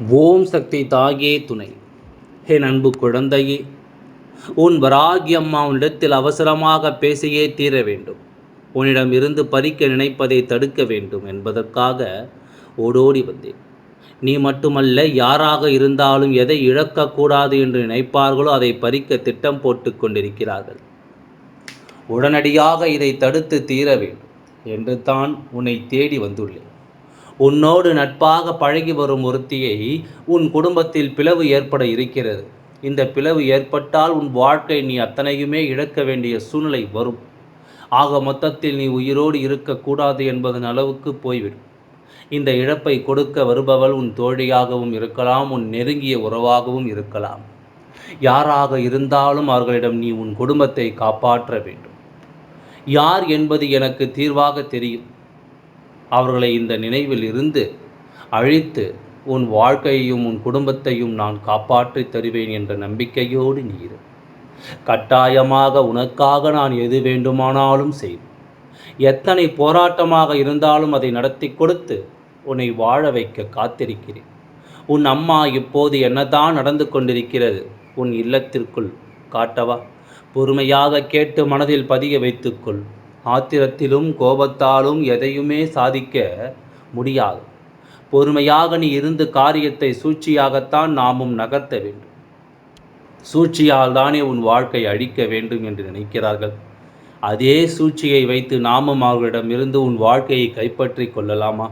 ஓம் சக்தி தாயே துணை. ஹே அன்பு குழந்தையே உன் வராகி அம்மா உன்னிடத்தில் அவசரமாக பேசியே தீர வேண்டும். உன்னிடம் இருந்து பறிக்க நினைப்பதை தடுக்க வேண்டும் என்பதற்காக ஓடோடி வந்தேன். நீ மட்டுமல்ல யாராக இருந்தாலும் எதை இழக்கக்கூடாது என்று நினைப்பார்களோ அதை பறிக்க திட்டம் போட்டு கொண்டிருக்கிறார்கள். உடனடியாக இதை தடுத்து தீர வேண்டும் என்று தான் உன்னை தேடி வந்துள்ளேன். உன்னோடு நட்பாக பழகி வரும் ஒருத்தியை உன் குடும்பத்தில் பிளவு ஏற்பட இருக்கிறது. இந்த பிளவு ஏற்பட்டால் உன் வாழ்க்கை நீ அத்தனையுமே இழக்க வேண்டிய சூழ்நிலை வரும். ஆக மொத்தத்தில் நீ உயிரோடு இருக்கக்கூடாது என்பதன் அளவுக்கு போய்விடும் இந்த இழப்பை கொடுக்க வருபவள் உன் தோழியாகவும் இருக்கலாம் உன் நெருங்கிய உறவாகவும் இருக்கலாம். யாராக இருந்தாலும் அவர்களிடம் நீ உன் குடும்பத்தை காப்பாற்ற வேண்டும். யார் என்பது எனக்கு தீர்வாக தெரியும். அவர்களை இந்த நினைவில் இருந்து அழித்து உன் வாழ்க்கையையும் உன் குடும்பத்தையும் நான் காப்பாற்றி தருவேன் என்ற நம்பிக்கையோடு நீர் கட்டாயமாக உனக்காக நான் எது வேண்டுமானாலும் செய்வேன். எத்தனை போராட்டமாக இருந்தாலும் அதை நடத்தி கொடுத்து உன்னை வாழ வைக்க காத்திருக்கிறேன். உன் அம்மா இப்போது என்னதான் நடந்து கொண்டிருக்கிறது உன் இல்லத்திற்குள் காட்டவா? பொறுமையாக கேட்டு மனதில் பதிய வைத்துக்கொள் ஆத்திரத்திலும் கோபத்தாலும் எதையுமே சாதிக்க முடியாது. பொறுமையாக நீ இருந்து காரியத்தை சூழ்ச்சியாகத்தான் நாமும் நகர்த்த வேண்டும். சூழ்ச்சியால் தானே உன் வாழ்க்கை அழிக்க வேண்டும் என்று நினைக்கிறார்கள். அதே சூழ்ச்சியை வைத்து நாமும் அவர்களிடமிருந்து உன் வாழ்க்கையை கைப்பற்றி கொள்ளலாமா?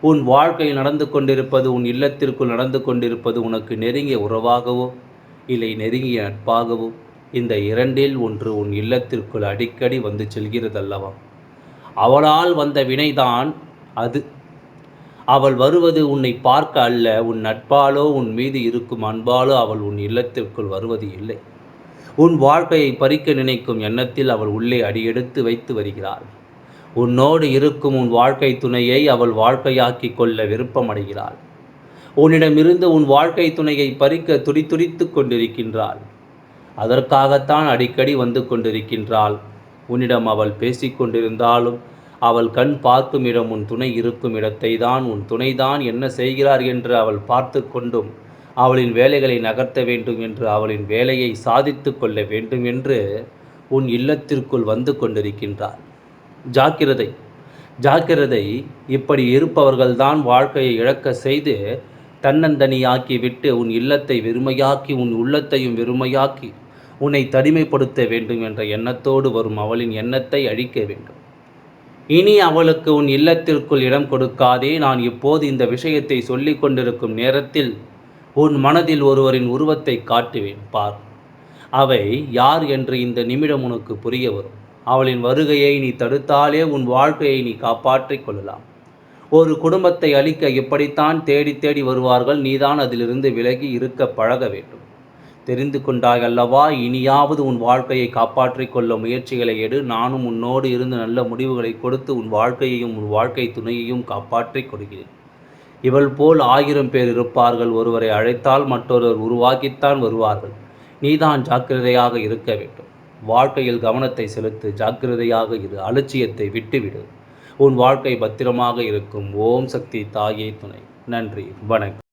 உன் வாழ்க்கை நடந்து கொண்டிருப்பது உன் இல்லத்திற்குள் நடந்து கொண்டிருப்பது உனக்கு நெருங்கிய உறவாகவோ இல்லை நெருங்கிய நட்பாகவோ? இந்த இரண்டில் ஒன்று உன் இல்லத்திற்குள் அடிக்கடி வந்து செல்கிறதல்லவா? அவளால் வந்த வினைதான் அது. அவள் வருவது உன்னை பார்க்க அல்ல உன் நட்பாலோ உன் மீது இருக்கும் அன்பாலோ அவள் உன் இல்லத்திற்குள் வருவது இல்லை. உன் வாழ்க்கையை பறிக்க நினைக்கும் எண்ணத்தில் அவள் உள்ளே அடியெடுத்து வைத்து வருகிறாள். உன்னோடு இருக்கும் உன் வாழ்க்கை துணையை அவள் வாழ்க்கையாக்கி கொள்ள விருப்பமடைகிறாள். உன்னிடமிருந்து உன் வாழ்க்கை துணையை பறிக்க துடித்துடித்து கொண்டிருக்கின்றாள். அதற்காகத்தான் அடிக்கடி வந்து கொண்டிருக்கின்றாள். உன்னிடம் அவள் பேசிக்கொண்டிருந்தாலும் அவள் கண் பார்க்கும் இடம் உன் துணை இருக்கும் இடத்தை தான் உன் துணைதான் என்ன செய்கிறார் என்று அவள் பார்த்து கொண்டும் அவளின் வேலைகளை நகர்த்த வேண்டும் என்று அவளின் வேலையை சாதித்து கொள்ள வேண்டும் என்று உன் இல்லத்திற்குள் வந்து கொண்டிருக்கின்றார் ஜாக்கிரதை ஜாக்கிரதை இப்படி இருப்பவர்கள்தான் வாழ்க்கையை இழக்க செய்து தன்னந்தனியாக்கி விட்டு உன் இல்லத்தை வெறுமையாக்கி உன் உள்ளத்தையும் வெறுமையாக்கி உன்னை தனிமைப்படுத்த வேண்டும் என்ற எண்ணத்தோடு வரும் அவளின் எண்ணத்தை அழிக்க வேண்டும். இனி அவளுக்கு உன் இல்லத்திற்குள் இடம் கொடுக்காதே நான் இப்போது இந்த விஷயத்தை சொல்லிக் கொண்டிருக்கும் நேரத்தில் உன் மனதில் ஒருவரின் உருவத்தை காட்டுவேன் பார். அவை யார் என்று இந்த நிமிடம் உனக்கு புரிய வரும். அவளின் வருகையை நீ தடுத்தாலே உன் வாழ்க்கையை நீ காப்பாற்றிக் கொள்ளலாம். ஒரு குடும்பத்தை அழிக்க எப்படித்தான் தேடி தேடி வருவார்கள் நீதான் அதிலிருந்து விலகி இருக்க பழக வேண்டும். தெரிந்து கொண்டாய் அல்லவா இனியாவது உன் வாழ்க்கையை காப்பாற்றிக் கொள்ள முயற்சிகளை எடு. நானும் உன்னோடு இருந்து நல்ல முடிவுகளை கொடுத்து உன் வாழ்க்கையையும் உன் வாழ்க்கை துணையையும் காப்பாற்றிக் கொடுக்கிறேன் இவள் போல் ஆயிரம் பேர் இருப்பார்கள். ஒருவரை அழைத்தால் மற்றொருவர் உருவாக்கித்தான் வருவார்கள். நீதான் ஜாக்கிரதையாக இருக்க வேண்டும். வாழ்க்கையில் கவனத்தை செலுத்து. ஜாக்கிரதையாக இரு. அலட்சியத்தை விட்டுவிடு. உன் வாழ்க்கை பத்திரமாக இருக்கும். ஓம் சக்தி தாயே துணை. நன்றி. வணக்கம்.